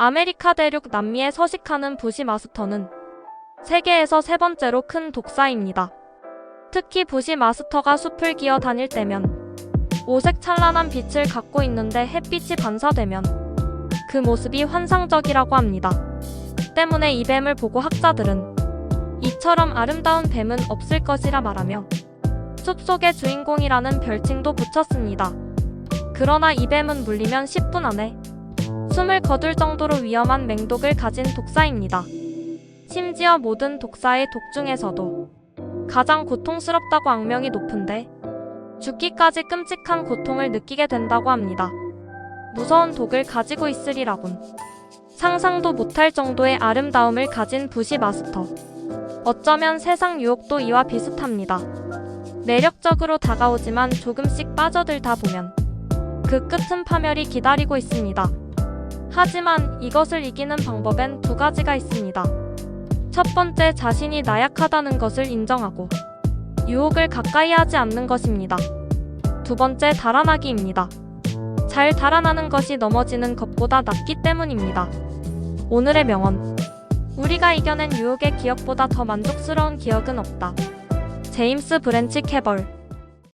아메리카 대륙 남미에 서식하는 부시 마스터는 세계에서 세 번째로 큰 독사입니다. 특히 부시 마스터가 숲을 기어 다닐 때면 오색 찬란한 빛을 갖고 있는데 햇빛이 반사되면 그 모습이 환상적이라고 합니다. 때문에 이 뱀을 보고 학자들은 이처럼 아름다운 뱀은 없을 것이라 말하며 숲속의 주인공이라는 별칭도 붙였습니다. 그러나 이 뱀은 물리면 10분 안에 숨을 거둘 정도로 위험한 맹독을 가진 독사입니다. 심지어 모든 독사의 독 중에서도 가장 고통스럽다고 악명이 높은데 죽기까지 끔찍한 고통을 느끼게 된다고 합니다. 무서운 독을 가지고 있으리라곤 상상도 못할 정도의 아름다움을 가진 부시 마스터. 어쩌면 세상 유혹도 이와 비슷합니다. 매력적으로 다가오지만 조금씩 빠져들다 보면 그 끝은 파멸이 기다리고 있습니다. 하지만 이것을 이기는 방법엔 두 가지가 있습니다. 첫 번째, 자신이 나약하다는 것을 인정하고 유혹을 가까이 하지 않는 것입니다. 두 번째, 달아나기입니다. 잘 달아나는 것이 넘어지는 것보다 낫기 때문입니다. 오늘의 명언. 우리가 이겨낸 유혹의 기억보다 더 만족스러운 기억은 없다. 제임스 브렌치 캐벌